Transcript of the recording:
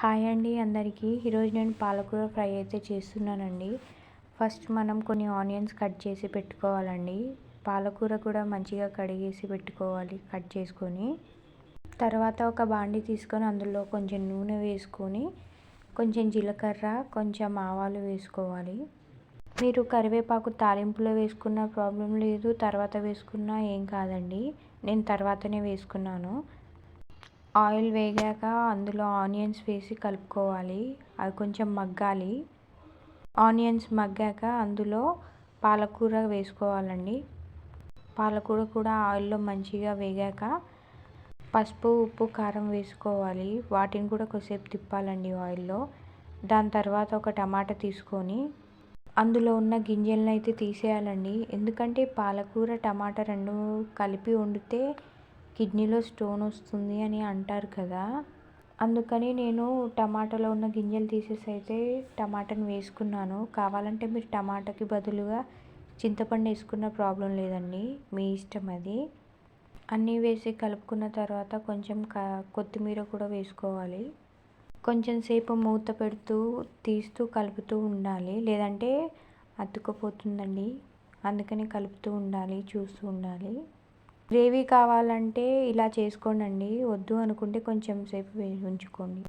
Hi అండి అందరికీ. ఈరోజు నేను పాలకూర ఫ్రై అయితే చేస్తున్నానండి. ఫస్ట్ మనం కొన్ని ఆనియన్స్ కట్ చేసి పెట్టుకోవాలండి. పాలకూర కూడా మంచిగా కడిగేసి పెట్టుకోవాలి కట్ చేసుకొని. తర్వాత ఒక బాండి తీసుకొని అందులో కొంచెం నూనె వేసుకొని కొంచెం జీలకర్ర కొంచెం ఆవాలు వేసుకోవాలి. మీరు కరివేపాకు తాలింపులో వేసుకున్న ప్రాబ్లం లేదు తర్వాత వేసుకున్నా ఏం కాదండి. నేను తర్వాతనే వేసుకున్నాను. ఆయిల్ వేగాక అందులో ఆనియన్స్ వేసి కలుపుకోవాలి. అవి కొంచెం మగ్గాలి. ఆనియన్స్ మగ్గాక అందులో పాలకూర వేసుకోవాలండి. పాలకూర కూడా ఆయిల్లో మంచిగా వేగాక పసుపు ఉప్పు కారం వేసుకోవాలి. వాటిని కూడా కొద్దిసేపు తిప్పాలండి ఆయిల్లో. దాని తర్వాత ఒక టమాటా తీసుకొని అందులో ఉన్న గింజలను అయితే తీసేయాలండి. ఎందుకంటే పాలకూర టమాటా రెండు కలిపి వండితే కిడ్నీలో స్టోన్ వస్తుంది అని అంటారు కదా. అందుకని నేను టమాటాలో ఉన్న గింజలు తీసేసి అయితే టమాటాని వేసుకున్నాను. కావాలంటే మీరు టమాటాకి బదులుగా చింతపండు వేసుకున్న ప్రాబ్లం లేదండి. మీ ఇష్టం అది. అన్నీ వేసి కలుపుకున్న తర్వాత కొంచెం క కొత్తిమీర కూడా వేసుకోవాలి. కొంచెం సేపు మూత పెడుతూ తీస్తూ కలుపుతూ ఉండాలి. లేదంటే అతుక్కుపోతుందండి. అందుకని కలుపుతూ ఉండాలి చూస్తూ ఉండాలి. గ్రేవీ కావాలంటే ఇలా చేసుకోండి వద్దు అనుకుంటే కొంచెం సేపు ఉంచుకోండి